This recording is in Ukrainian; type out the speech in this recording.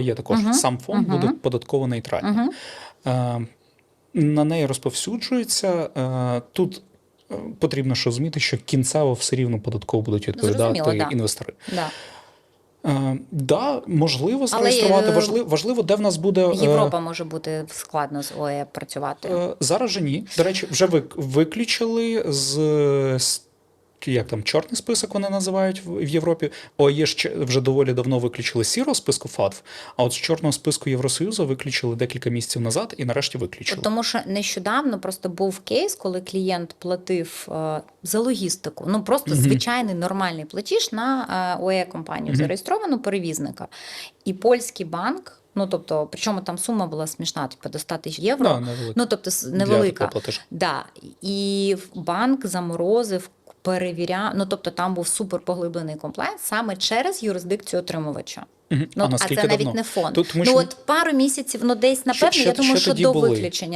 є також Мгм, сам фонд, мгм. буде податково нейтральний. Угу. Е, на неї розповсюджується. Е, тут е, потрібно що розуміти, що кінцево все рівно податково будуть відповідати да. інвестори. Да. Е, да, можливо, зареєструвати. е, важливо, важливо, де в нас буде. е, Європа може бути складно з ОЕ працювати. Е, Зараз же ні. До речі, вже виключили з. Як там чорний список вони називають в Європі? ОЄ ж че- вже доволі давно виключили сірого списку ФАТФ, а от з чорного списку Євросоюзу виключили декілька місяців назад і нарешті виключили. Тому що нещодавно просто був кейс, коли клієнт платив е, за логістику. Ну просто Мгм. звичайний нормальний платіж на е, ОЕ компанію Мгм. зареєстровану перевізника. І польський банк, ну тобто, причому там сума була смішна, типу до 100 тисяч євро. Да. Ну тобто Для невелика. такого. Да. І банк заморозив. Перевіряв, ну тобто там був супер поглиблений комплайнс саме через юрисдикцію отримувача. Ну, а, а це навіть давно? не фонд. Тут- тому ну що- от пару місяців, ну десь напевно, Що, я думаю, що, що до були. виключення.